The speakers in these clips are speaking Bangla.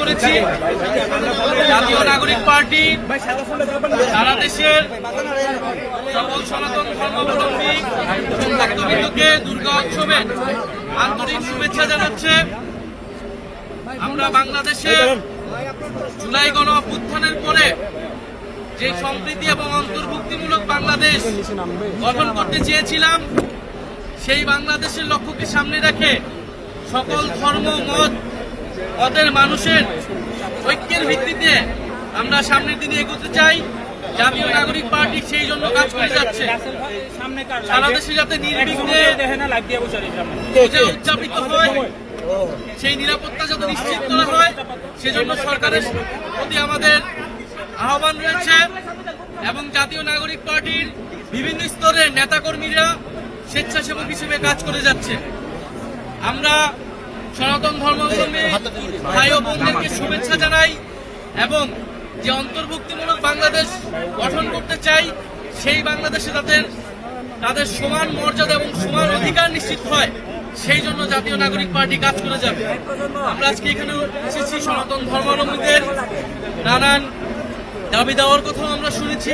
করেছি। জাতীয় নাগরিক পার্টি, সারা দেশের সকল সনাতন ধর্মাবলম্বী দুর্গা উৎসবে আন্তরিক শুভেচ্ছা জানাচ্ছে। আমরা বাংলাদেশের জুলাই গণ অভ্যুত্থানের পরে যে সম্প্রীতি এবং অন্তর্ভুক্তিমূলক বাংলাদেশ গঠন করতে চেয়েছিলাম, সেই বাংলাদেশের লক্ষ্যকে সামনে রেখে সকল ধর্ম, মত মতের মানুষের ঐক্যের ভিত্তিতে আমরা সামনের দিনে এগোতে চাই। জাতীয় নাগরিক পার্টি সেই জন্য কাজ করে যাচ্ছে। সারা দেশে যাতে নির্বিঘ্নে উদযাপিত হয়, সেই নিরাপত্তা যাতে নিশ্চিত করা হয়, সেজন্য সরকারের প্রতি আমাদের আহ্বান রয়েছে এবং জাতীয় নাগরিক পার্টির বিভিন্ন স্তরের নেতাকর্মীরা স্বেচ্ছাসেবক হিসেবে কাজ করে যাচ্ছে। আমরা সনাতন ধর্মাবলম্বী ভাই ও বোনদেরকে শুভেচ্ছা জানাই এবং যে অন্তর্ভুক্তিমূলক বাংলাদেশ গঠন করতে চাই, সেই বাংলাদেশে তাদের তাদের সমান মর্যাদা এবং সমান অধিকার নিশ্চিত হয়, সেই জন্য জাতীয় নাগরিক পার্টি কাজ করে যাবে। আমরা আজকে এখানে এসেছি সনাতন ধর্মাবলম্বীদের নানান দাবি দেওয়ার কথাও আমরা শুনেছি।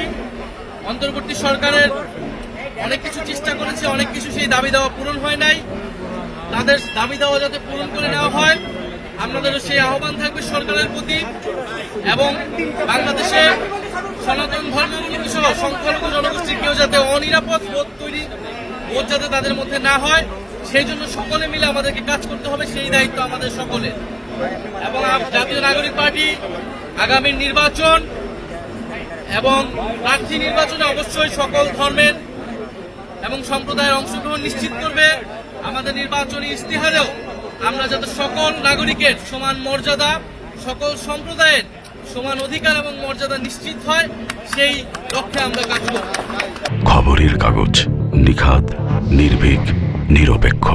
অন্তর্বর্তী সরকারের অনেক কিছু চেষ্টা করেছে, অনেক কিছু সেই দাবি দেওয়া পূরণ হয় নাই। তাদের দাবি দেওয়া যাতে পূরণ করে নেওয়া হয়, আপনাদেরও সেই আহ্বান থাকবে সরকারের প্রতি এবং বাংলাদেশে সনাতন ধর্মাবলম্বী সহ সংখ্যালঘু জনগোষ্ঠী কেউ যাতে অনিরাপদ বোধ তৈরি বোধ যাতে তাদের মধ্যে না হয়, সেই জন্য সকলে মিলে আমাদেরকে কাজ করতে হবে, সেই দায়িত্ব আমাদের সকলে এবং জাতীয় নাগরিক পার্টি আগামী নির্বাচন এবং প্রার্থী নির্বাচনে অবশ্যই সকল ধর্মের এবং সম্প্রদায়ের অংশগ্রহণ নিশ্চিত করবে। আমাদের নির্বাচনী ইস্তেহারেও আমরা যাতে সকল নাগরিকের সমান মর্যাদা, সকল সম্প্রদায়ের সমান অধিকার এবং মর্যাদা নিশ্চিত হয়, সেই লক্ষ্যে আমরা কাজ করব। খবরের কাগজ নিখাত নির্ভীক, নিরপেক্ষ।